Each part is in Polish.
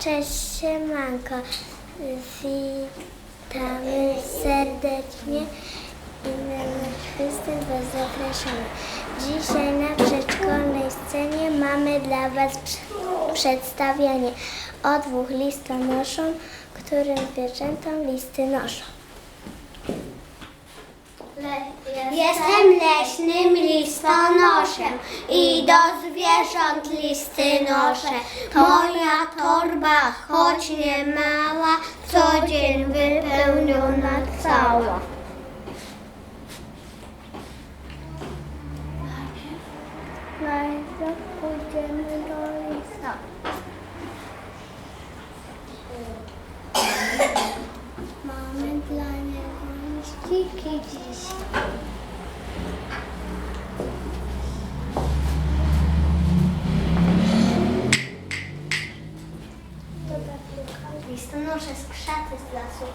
cześć siemanko. Witamy serdecznie i na nasz występ Was zapraszamy. Dzisiaj na przedszkolnej scenie mamy dla Was prze- przedstawianie o dwóch listonoszom, którym zwierzętom listy noszą. Jestem leśnym i do zwierząt listy noszę. Moja torba, choć nie mała, co dzień wypełniona cała. Najpierw pójdziemy do lisa. Mamy dla niego liściki dzisiaj. Dobra piłka. Listonosze z krzaty z lasu.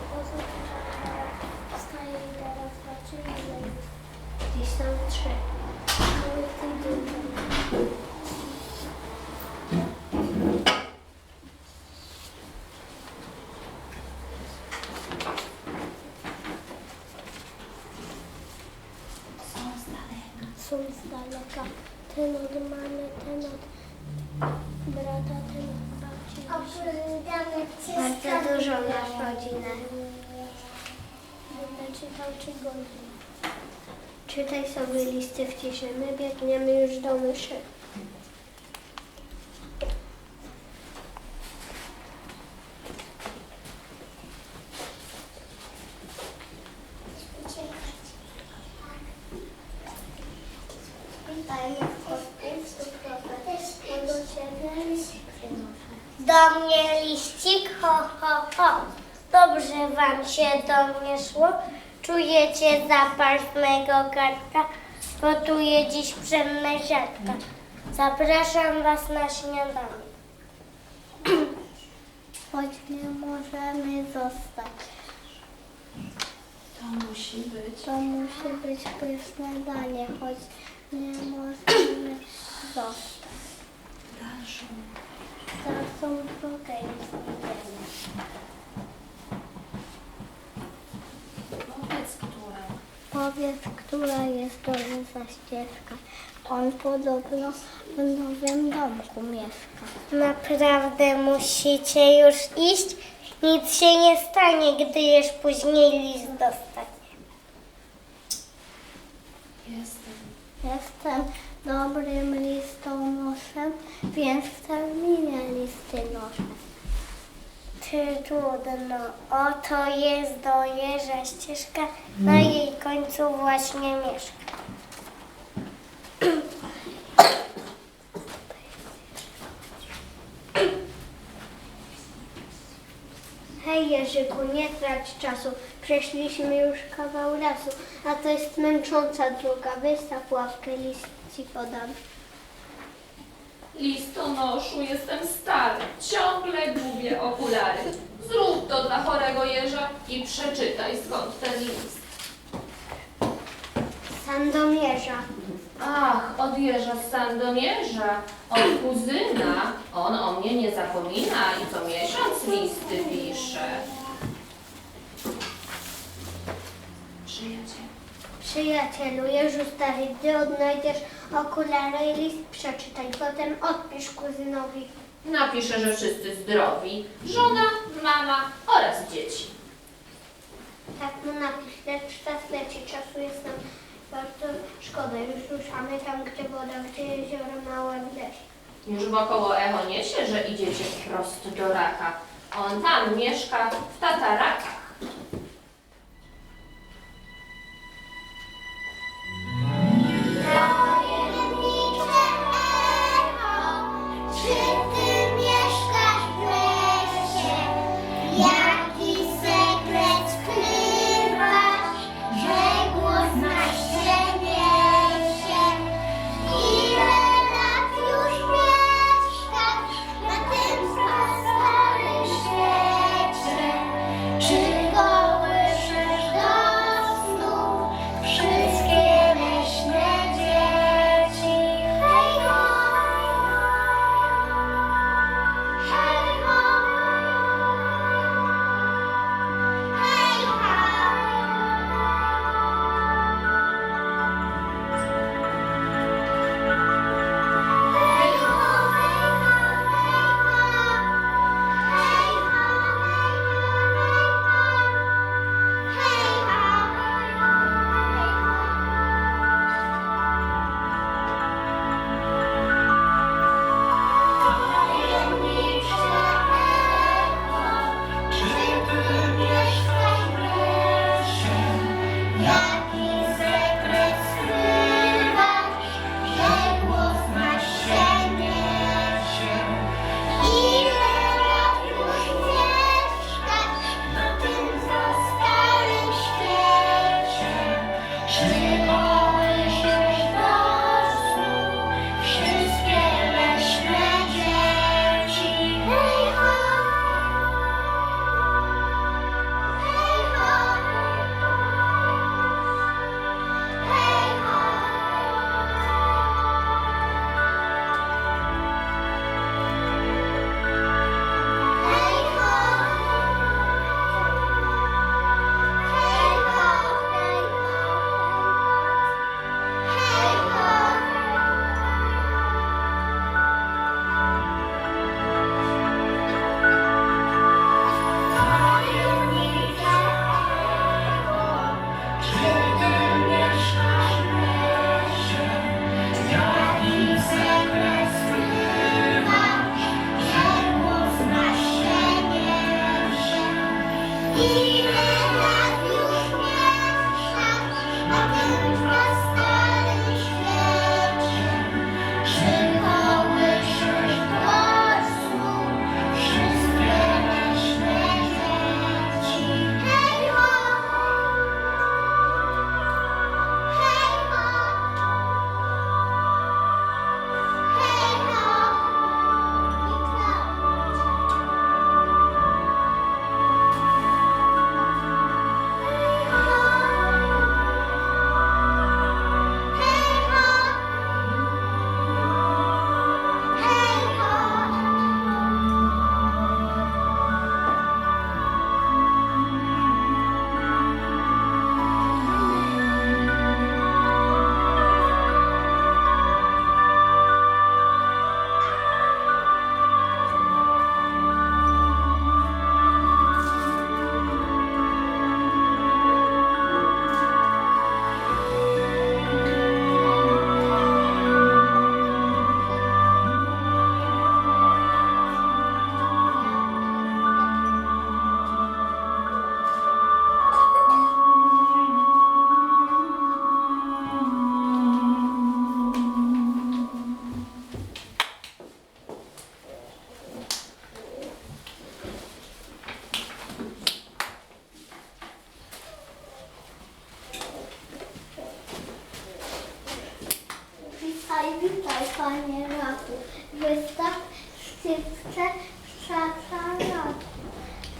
Wstaje i teraz zobaczymy, ile jest. Gdzieś są trzy. Mały tydzień. Są daleka. Ten od mamy, ten od brata, ten od babci. Bardzo dużo masz rodzinę. Będę czytał czy godzin. Czytaj sobie listy w ciszy. My biegniemy już do myszy. Do mnie liścik, ho, ho, ho. Dobrze wam się do mnie szło. Czujecie zapach mego karta? Gotuję dziś pszenne ziarnka. Zapraszam was na śniadanie. Choć nie możemy zostać. To musi być. To musi być pyszne danie, choć nie możemy zostać. Dalszą. Dalszą drogę jest niedzielę. Powiedz, która. Powiedz, która jest dolna ścieżka. On podobno w nowym domku mieszka. Naprawdę musicie już iść? Nic się nie stanie, gdy już później list dostanie. Jestem. Jestem dobrym listonoszem, więc w terminie listy noszę. Trudno? Oto jest do jeża ścieżka, na jej końcu właśnie mieszka. Hej Jerzyku, nie trać czasu. Przeszliśmy już kawał lasu, a to jest męcząca droga. Wystaw ławkę, list ci podam. Listonoszu, jestem stary. Ciągle gubię okulary. Zrób to dla chorego jeża i przeczytaj skąd ten list. Sandomierza. Ach, od jeża z Sandomierza, od kuzyna. On o mnie nie zapomina i co miesiąc listy pisze. Przyjaciel. Przyjacielu, Jeżu stary, gdy odnajdziesz okulary i list przeczytaj, potem odpisz kuzynowi. Napiszę, że wszyscy zdrowi. Żona, mama oraz dzieci. Tak mu napisz, lecz czas leci, czasu jest nam bardzo szkoda. Już ruszamy tam, gdzie woda, gdzie jezioro małe gdzieś. Już wokoło echo niesie, że idziecie prosto do raka. On tam mieszka w tatarakach.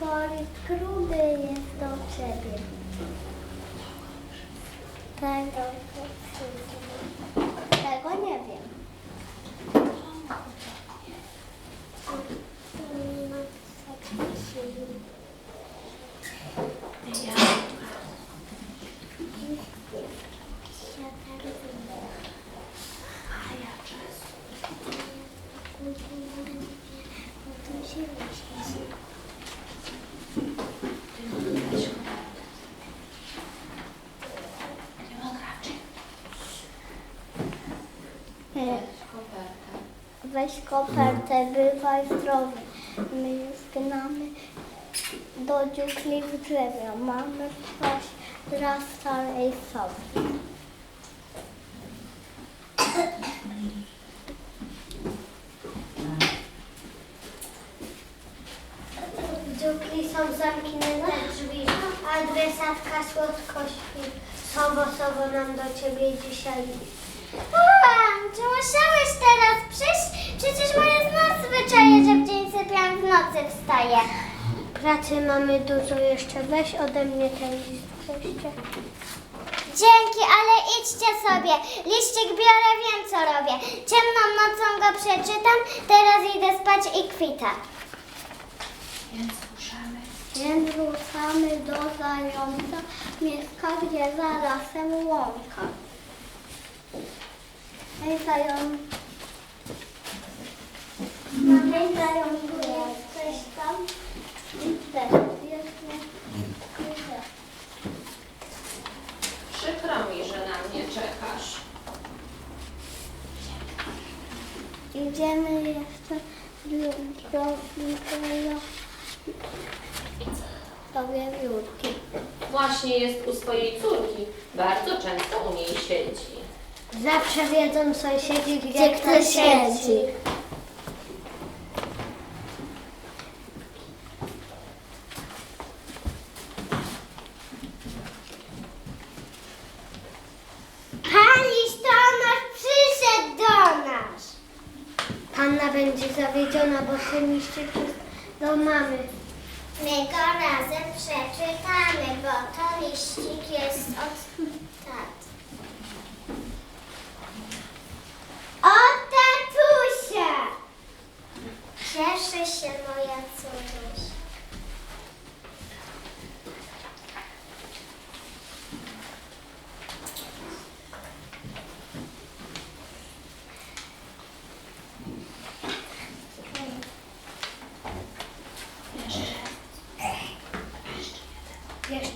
Polit gruby jest do ciebie. Tego, tego nie wiem. Weź kopertę, bywaj zdrowy. My już gnamy do dziukli w drzewie. Mamy twarz dla starej sowy. W dziupli są zamknięte drzwi. Adresatka słodko śpi. Sowo, sowo nam do ciebie dzisiaj. Mama, czy musiałeś teraz przyjść? Przecież moje zna zwyczaje, że w dzień sypiam, w nocy wstaję. Pracy mamy dużo jeszcze. Weź ode mnie ten list wreszcie. Dzięki, ale idźcie sobie. Liścik biorę, wiem co robię. Ciemną nocą go przeczytam, teraz idę spać i kwita. Więc ruszamy. Więc ruszamy do zająca, mieszka gdzie za lasem łąka. Zając. Hej zającu, jesteś tam? Widzę, jest nie. Widzę. Przykro mi, że na mnie czekasz. Idziemy jeszcze do, do, do, do wiewiórki. Właśnie jest u swojej córki. Bardzo często u niej siedzi. Zawsze wiedzą sąsiedzi, gdzie, Gdzie kto siedzi. Pan listonosz przyszedł do nas. Panna będzie zawiedziona, bo ten liścik jest do mamy. My go razem przeczytamy, bo to liścik jest od taty. Od tatusia! Cieszy się moja córuś.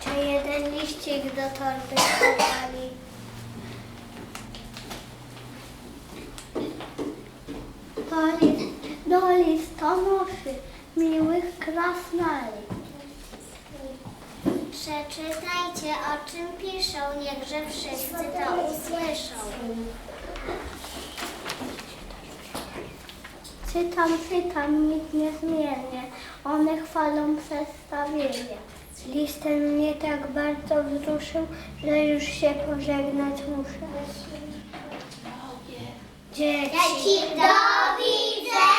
Jeszcze jeden liścik do torby chowali. To list, do listonoszy, miłych krasnali. Przeczytajcie, o czym piszą, niechże wszyscy to usłyszą. Czytam, czytam, nic nie zmienię. One chwalą przedstawienie. List ten mnie tak bardzo wzruszył, że już się pożegnać muszę. Dzieci. Do widzenia.